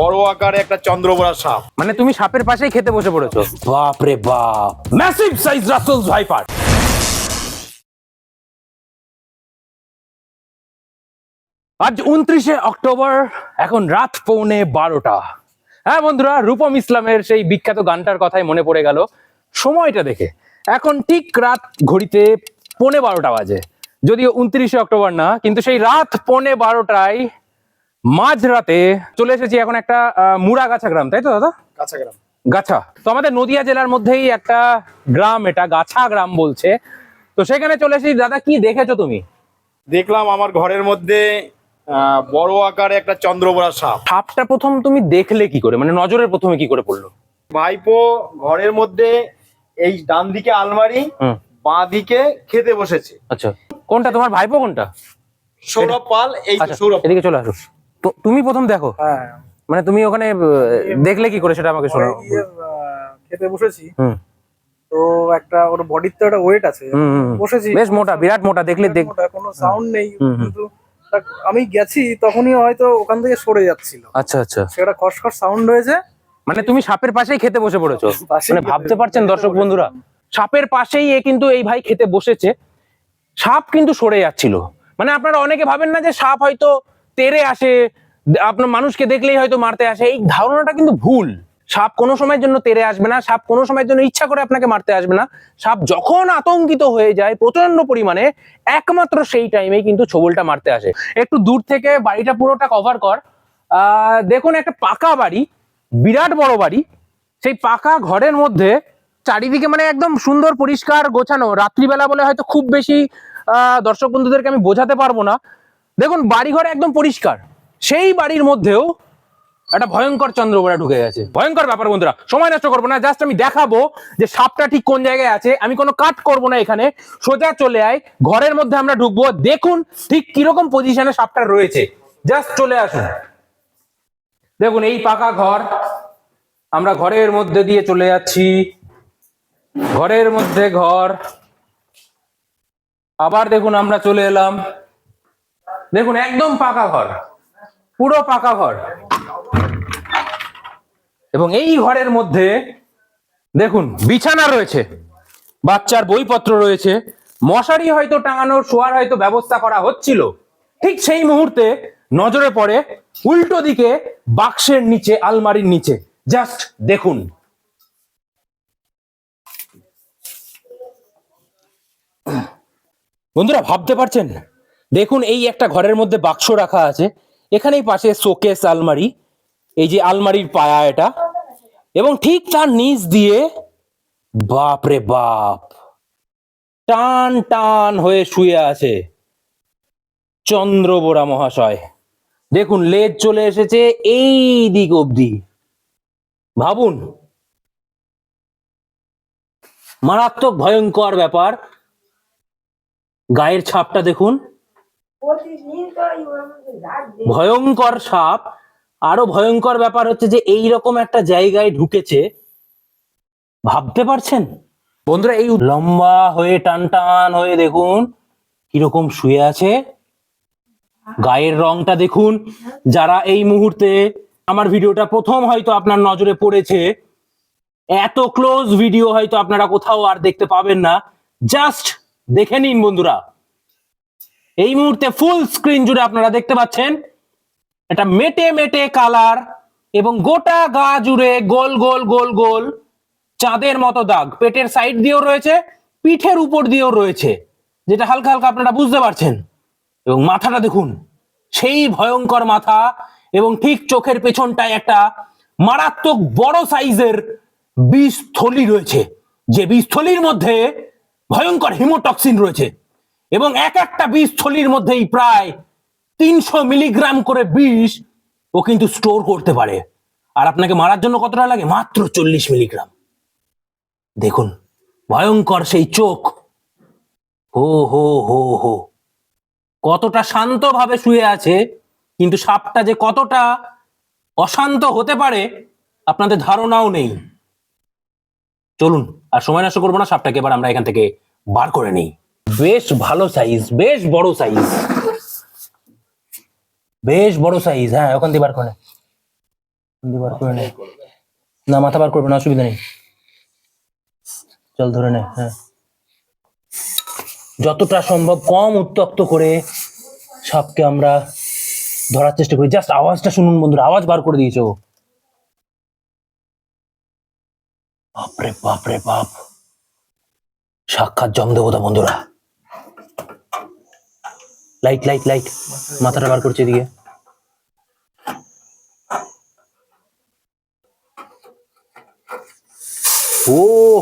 বড় আকারে একটা চন্দ্রবড়া সাপ। মানে তুমি সাপের পাশেই খেতে বসে পড়েছো। বাপ রে বাপ। ম্যাসিভ সাইজ রাসেলস ভাইপার আজ উনত্রিশে অক্টোবর এখন রাত পৌনে বারোটা। হ্যাঁ বন্ধুরা রূপম ইসলামের সেই বিখ্যাত গানটার কথাই মনে পড়ে গেল। সময়টা দেখে। এখন ঠিক রাত ঘড়িতে পৌনে বারোটা বাজে। যদিও উনত্রিশে অক্টোবর না কিন্তু সেই রাত পৌনে বারোটায় মাঝরাতে চলে এসেছি এখন একটা মুড়াগাছা গ্রাম তাই তো দাদা? গাছা গ্রাম। গাছা। তো আমাদের নদিয়া জেলার মধ্যেই একটা গ্রাম এটা গাছা গ্রাম বলছে। তো সেখানে চলে এসেছি। দাদা কি দেখেছ তুমি? দেখলাম আমার ঘরের মধ্যে বড় আকারে একটা চন্দ্রবড়া সাপ। সাপটা প্রথম তুমি দেখলে কি করে? মানে নজরের প্রথমে কি করে পড়ল? ভাইপো ঘরের মধ্যে এই ডান দিকে আলমারি বাঁ দিকে খেতে বসেছে। আচ্ছা। কোনটা? তোমার ভাইপো কোনটা? সৌরভ পাল এই আচ্ছা সৌরভ। এদিকে চলে আসো। তুমি প্রথম দেখো? হ্যাঁ। মানে তুমি ওখানে দেখলে কি করে সেটা আমাকে শোনো খেতে বসেছি। তো একটা ওর বডির তো একটা ওয়েট আছে। বসেছি। বেশ মোটা বিরাট মোটা দেখলে দেখ কোনো সাউন্ড নেই। কিন্তু আমি গেছি তখনই হয়তো ওখান থেকে সরে যাচ্ছিল। আচ্ছা আচ্ছা। সেটা খসখস সাউন্ড হয়েছে। মানে তুমি সাপের পাশেই খেতে বসে পড়েছো? মানে ভাবতে পারছেন দর্শক বন্ধুরা সাপের পাশেই এ কিন্তু এই ভাই খেতে বসেছে। সাপ কিন্তু সরে যাচ্ছিল। মানে আপনারা অনেকে ভাবেন না যে সাপ হয়তো তেরে আসে আপনার মানুষকে দেখলেই হয়তো মারতে আসে। এই ধারণাটা কিন্তু ভুল। সাপ কোনো সময়ের জন্য তেরে আসবে না, সাপ কোনো সময়ের জন্য ইচ্ছা করে আপনাকে মারতে আসবে না। সাপ যখন আতঙ্কিত হয়ে যায় প্রচণ্ড পরিমাণে, একমাত্র সেই টাইমেই কিন্তু ছবলটা মারতে আসে। একটু দূর থেকে বাড়িটা পুরোটা কভার কর। দেখুন একটা পাকা বাড়ি, বিরাট বড় বাড়ি। সেই পাকা ঘরের মধ্যে চারিদিকে মানে একদম সুন্দর পরিষ্কার গোছানো। রাত্রিবেলা বলে হয়তো খুব বেশি দর্শক বন্ধুদেরকে আমি বোঝাতে পারব না। দেখুন, বাড়িঘর একদম পরিষ্কার। সেই বাড়ির মধ্যেও একটা ভয়ঙ্কর চন্দ্রবোড়া ঢুকে গেছে। ভয়ঙ্কর ব্যাপার বন্ধুরা, সময় নষ্ট করব না জাস্ট আমি দেখাবো যে সাপটা ঠিক কোন জায়গায় আছে। আমি কোনো কাট করব না এখানে, সোজা চলে আয়, ঘরের মধ্যে আমরা ঢুকবো, দেখুন ঠিক কীরকম পজিশনে সাপটা রয়েছে। জাস্ট চলে আসুন। দেখুন, এই পাকা ঘর, আমরা ঘরের মধ্যে দিয়ে চলে যাচ্ছি। ঘরের মধ্যে ঘর। আবার দেখুন, আমরা চলে এলাম। দেখুন, একদম পাকা ঘর। পুরো পাকা ঘর। এবং এই ঘরের মধ্যে দেখুন, বিছানা রয়েছে, বাচ্চার বইপত্র রয়েছে, মশারি হয়তো টাঙানোর, শোয়ার হয়তো ব্যবস্থা করা হচ্ছিল। ঠিক সেই মুহূর্তে নজরে পড়ে উল্টো দিকে বাক্সের নিচে, আলমারির নিচে। জাস্ট দেখুন। বন্ধুরা, ভাবতে পারছেন? দেখুন, এই একটা ঘরের মধ্যে বাক্স রাখা আছে। এখানেই পাশে শোকেস আলমারি, এই যে আলমারির পায়া এটা, এবং ঠিক তার নিচ দিয়ে বাপ রে বাপ, টান টান হয়ে শুয়ে আছে চন্দ্রবোরা মহাশয়। দেখুন, লেজ চলে এসেছে এই দিক অবধি। ভাবুন, মারাত্মক ভয়ঙ্কর ব্যাপার। গায়ের ছাপটা দেখুন। ভয়ঙ্কর সাপ। আরও ভয়ঙ্কর ব্যাপার হচ্ছে যে এই রকম একটা জায়গায় ঢুকেছে। ভাবতে পারছেন? বন্ধুরা, এই লম্বা হয়ে টান টান হয়ে দেখুন কীরকম শুয়ে আছে। গায়ের রংটা দেখুন। যারা এই মুহূর্তে আমার ভিডিওটা প্রথম হয়তো আপনার নজরে পড়েছে, এত ক্লোজ ভিডিও হয়তো আপনারা কোথাও আর দেখতে পাবেন না। জাস্ট দেখে নিন বন্ধুরা। এই মুহূর্তে ফুল স্ক্রিন জুড়ে আপনারা দেখতে পাচ্ছেন এটা মেটে মেটে কালার এবং গোটা গা জুড়ে গোল গোল গোল গোল চাঁদের মতো দাগ। পেটের সাইড দিয়েও রয়েছে, পিঠের উপর দিয়েও রয়েছে, যেটা হালকা হালকা আপনারা বুঝতে পারছেন। এবং মাথাটা দেখুন, সেই ভয়ঙ্কর মাথা এবং ঠিক চোখের পেছনটায় একটা মারাত্মক বড় সাইজের বিষ থলি রয়েছে। যে বিষ থলির মধ্যে ভয়ঙ্কর হিমোটক্সিন রয়েছে। এবং এক একটা বিষ থলির মধ্যেই প্রায় তিনশো মিলিগ্রাম করে বিষ ও কিন্তু স্টোর করতে পারে। আর আপনাকে মারার জন্য কতটা লাগে? মাত্র চল্লিশ মিলিগ্রাম। দেখুন, ভয়ঙ্কর সেই চোখ। হো হো হো হো। কতটা শান্তভাবে শুয়ে আছে, কিন্তু সাপটা যে কতটা অশান্ত হতে পারে, আপনাদের ধারণাও নেই। চলুন, আর সময় নষ্ট করব না, সাপটাকে এবার আমরা এখান থেকে বার করে নিই। বেশ ভালো সাইজ বেশ বড় সাইজ বেশ বড় সাইজ হ্যাঁ ওখান দিয়ে বার করে বার করে নে। মাথা বার করবে না, অসুবিধা নেই। চল ধরে নে হ্যাঁ। যতটা সম্ভব কম উত্তক্ত করে সাপকে আমরা ধরার চেষ্টা করি। জাস্ট আওয়াজটা শুনুন বন্ধুরা, আওয়াজ বার করে দিয়েছে। বাপরে বাপরে, বাপ। সাক্ষাৎ জম দেবতা বন্ধুরা। লাইট লাইট লাইট মাথাটা বার করছে এদিকে। ও,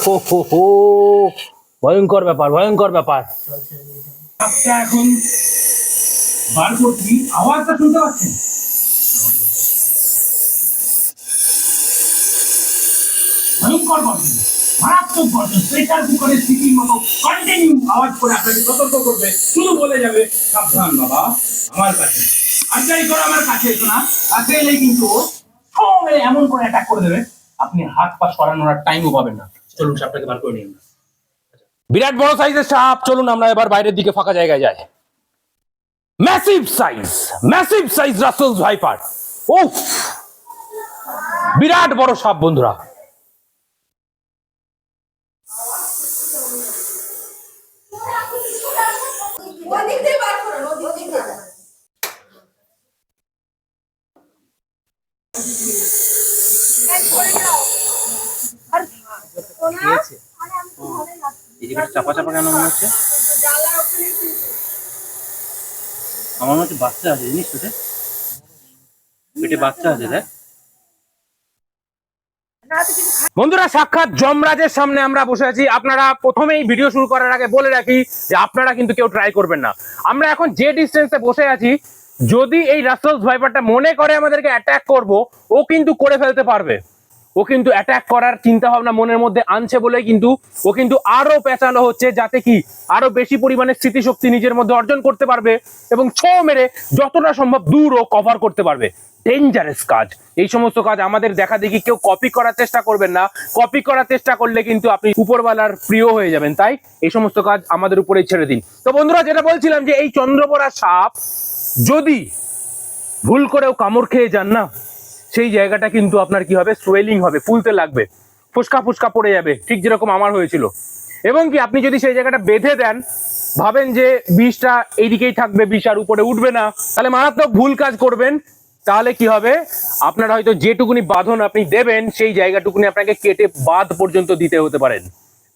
হো হো হো। ভয়ঙ্কর ব্যাপার ভয়ঙ্কর ব্যাপার। এখন বার করছি, আওয়াজটা শুনতে পাচ্ছেন? ভয়ঙ্কর মারাত্মক গর্জন প্রেসার কুকারের সিটির মতো কন্টিনিউ আওয়াজ করে আপনাকে সতর্ক করবে, শুধু বলে যাবে, সাবধান বাবা, আমার কাছে আর যাই করো, আমার কাছে এসো না। কাছে এলেই কিন্তু এমন করে অ্যাটাক করে দেবে, আপনি হাত পা সরানোর টাইমও পাবেন না। চলুন, সাপটাকে বার করে নিন বিরাট বড় সাইজের সাপ, চলুন আমরা এবার বাইরের দিকে ফাঁকা জায়গায় যাই। Massive size massive size Russell's viper ও বিরাট বড় সাপ, বন্ধুরা ওদিক দিয়ে বার করুন ওদিক দিয়ে এই ধরে নাও। আর সোনা, আরে আমি তো ধরে রাখছি। এই জায়গাটা বন্ধুরা, সাক্ষাৎ যমরাজের সামনে আমরা বসে আছি। আপনারা প্রথমেই ভিডিও শুরু করার আগে বলে রাখি যে আপনারা কিন্তু কেউ ট্রাই করবেন না। আমরা এখন যে ডিস্টেন্সে বসে আছি যদি এই রাসেলস ভাইপারটা মনে করে আমাদেরকে অ্যাটাক করব ও কিন্তু করে ফেলতে পারবে। ও কিন্তু অ্যাটাক করার চিন্তা ভাবনা মনের মধ্যে আনছে বলে কিন্তু ও কিন্তু আরও পেঁচানো হচ্ছে যাতে কি আরও বেশি পরিমাণে স্মৃতিশক্তি নিজের মধ্যে অর্জন করতে পারবে এবং ছো মেরে যতটা সম্ভব দূর ও কভার করতে পারবে। ডেঞ্জারাস কাজ। এই সমস্ত কাজ আমাদের দেখা দেখি কেউ কপি করার চেষ্টা করবেন না। কপি করার চেষ্টা করলে কিন্তু আপনি উপরওয়ালার প্রিয় হয়ে যাবেন, তাই? এই সমস্ত কাজ আমাদের উপরেই ছেড়ে দিন। তো বন্ধুরা, যেটা বলছিলাম যে এই চন্দ্রপরা সাপ যদি ভুল করেও কামড় খেয়ে যান না সেই জায়গাটা কিন্তু আপনার কি হবে? সোয়েলিং হবে, ফুলতে লাগবে। ফুসকা ফুসকা পড়ে যাবে, ঠিক যেরকম আমার হয়েছিল। এবং কি আপনি যদি সেই জায়গাটা বেঁধে দেন, ভাবেন যে বিষটা এইদিকেই থাকবে, বিষ আর উপরে উঠবে না, তাহলে মারাত্মক ভুল কাজ করবেন। তাহলে কি হবে? আপনার হয়তো যেটুকুনি বাঁধন আপনি দেবেন, সেই জায়গাটুকুনি আপনাকে কেটে বাদ পর্যন্ত দিতে হতে পারেন।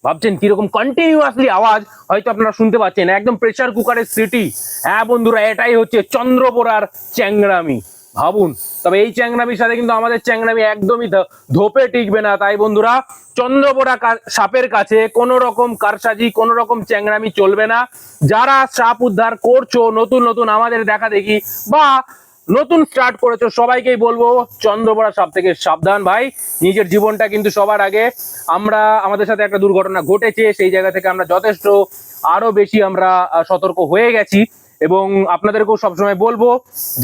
ভাবছেন কীরকম কন্টিনিউয়াসলি আওয়াজ, হয়তো আপনারা শুনতে পাচ্ছেন, একদম প্রেসার কুকারের সিটি হ্যাঁ বন্ধুরা, এটাই হচ্ছে চন্দ্রপোড়ার চ্যাংরামি ভাবুন। তবে এই চ্যাংরামির সাথে কিন্তু আমাদের চ্যাংরামি একদমই ধোপে টিকবে না। তাই বন্ধুরা চন্দ্রপোড়া সাপের কাছে কোনো রকম কারসাজি, কোনো রকম চ্যাংরামি চলবে না। যারা সাপ উদ্ধার করছ, নতুন নতুন আমাদের দেখা দেখি বা নতুন স্টার্ট করেছ, সবাইকেই বলব চন্দ্রপড়া সাপ থেকে সাবধান ভাই। নিজের জীবনটা কিন্তু সবার আগে। আমরা, আমাদের সাথে একটা দুর্ঘটনা ঘটেছে, সেই জায়গা থেকে আমরা যথেষ্ট আরও বেশি আমরা সতর্ক হয়ে গেছি। এবং আপনাদেরকেও সবসময় বলব,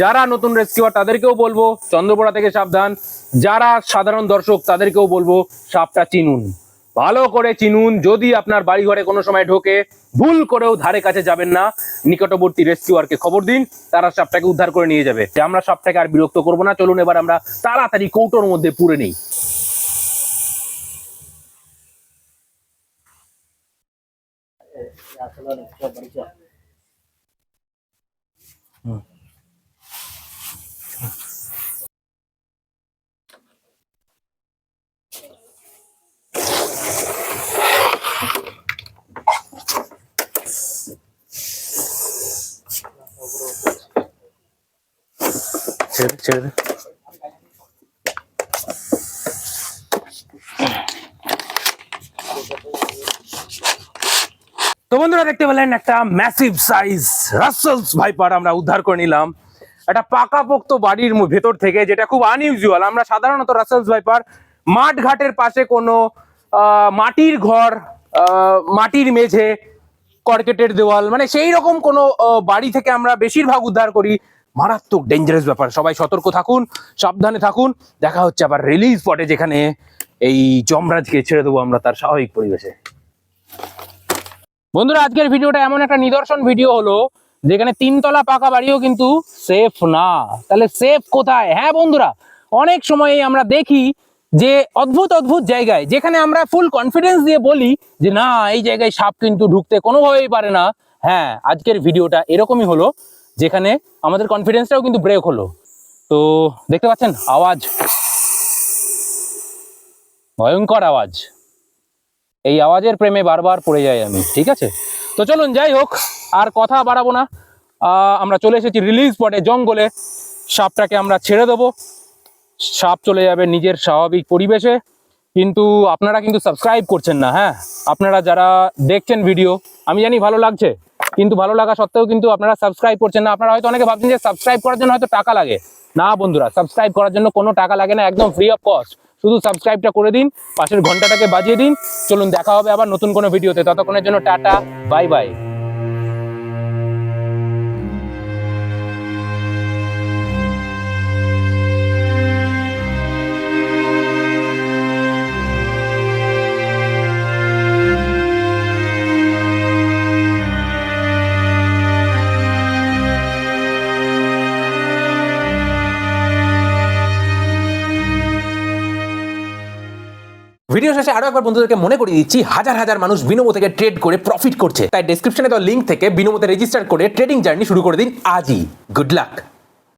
যারা নতুন রেস্কিউয়ার তাদেরকেও বলব চন্দ্রপড়া থেকে সাবধান। যারা সাধারণ দর্শক তাদেরকেও বলব, সাপটা চিনুন। ভালো করে চিনুন, যদি আপনার বাড়ি ঘরে কোনো সময় ঢোকে, ভুল করেও ধারে কাছে যাবেন না। নিকটবর্তী রেস্কিউয়ারকে খবর দিন, তারা সাপটাকে উদ্ধার করে নিয়ে যাবে। আমরা সাপটাকে আর বিরক্ত করব না, চলুন এবার আমরা তাড়াতাড়ি কৌটোর মধ্যে পুরে নেই। ছেড়ে 嗯。这个这个 তো বন্ধুরা দেখতে পেলেন একটা ম্যাসিভ সাইজ রাসেলস ভাইপার আমরা উদ্ধার করে নিলাম। একটা পাকাপোক্ত বাড়ির ভেতর থেকে, যেটা খুব আনইউজুয়াল আমরা সাধারণত রাসেলস ভাইপার মাঠ ঘাটের পাশে কোনো মাটির ঘর মাটির মেঝে কর্কেটের দেওয়াল মানে সেই রকম কোনো বাড়ি থেকে আমরা বেশিরভাগ উদ্ধার করি। মারাত্মক ডেঞ্জারাস ব্যাপার। সবাই সতর্ক থাকুন, সাবধানে থাকুন। দেখা হচ্ছে আবার রিলিজ স্পটে যেখানে এই যমরাজকে ছেড়ে দেবো আমরা তার স্বাভাবিক পরিবেশে। বন্ধুরা, আজকের ভিডিওটা এমন একটা নিদর্শন ভিডিও হলো, যেখানে তিনতলা পাকা বাড়িও কিন্তু সেফ না। তাহলে সেফ কোথায়? হ্যাঁ বন্ধুরা, অনেক সময় আমরা দেখি যে অদ্ভুত অদ্ভুত জায়গায়, যেখানে আমরা ফুল কনফিডেন্স দিয়ে বলি যে না, এই জায়গায় সাপ কিন্তু ঢুকতে কোনোভাবেই পারে না। হ্যাঁ আজকের ভিডিওটা এরকমই হলো, যেখানে আমাদের কনফিডেন্সটাও কিন্তু ব্রেক হলো। তো দেখতে পাচ্ছেন, আওয়াজ। ভয়ঙ্কর আওয়াজ। এই আওয়াজের প্রেমে বারবার পড়ে যাই আমি, ঠিক আছে? তো চলুন, যাই হোক, আর কথা বাড়াবো না। আমরা চলে এসেছি রিলিজ স্পটে জঙ্গলে। সাপটাকে আমরা ছেড়ে দেবো। সাপ চলে যাবে নিজের স্বাভাবিক পরিবেশে। কিন্তু আপনারা কিন্তু সাবস্ক্রাইব করছেন না হ্যাঁ? আপনারা যারা দেখছেন ভিডিও আমি জানি ভালো লাগছে। কিন্তু ভালো লাগা সত্ত্বেও কিন্তু আপনারা সাবস্ক্রাইব করছেন না। আপনারা হয়তো অনেকে ভাবছেন যে সাবস্ক্রাইব করার জন্য হয়তো টাকা লাগে। না বন্ধুরা সাবস্ক্রাইব করার জন্য কোনো টাকা লাগে না, একদম ফ্রি অফ কস্ট শুধু সাবস্ক্রাইবটা করে দিন, পাশের ঘন্টাটাকে বাজিয়ে দিন। চলুন, দেখা হবে আবার নতুন কোনো ভিডিওতে ততক্ষণের জন্য টাটা বাই বাই ভিডিও শেষে আরও একবার বন্ধুদেরকে মনে করিয়ে দিচ্ছি, হাজার হাজার মানুষ বিনোমো থেকে ট্রেড করে প্রফিট করছে। তাই ডেসক্রিপশনে দেওয়া লিঙ্ক থেকে বিনোমোতে রেজিস্টার করে ট্রেডিং জার্নি শুরু করে দিন আজই। Good luck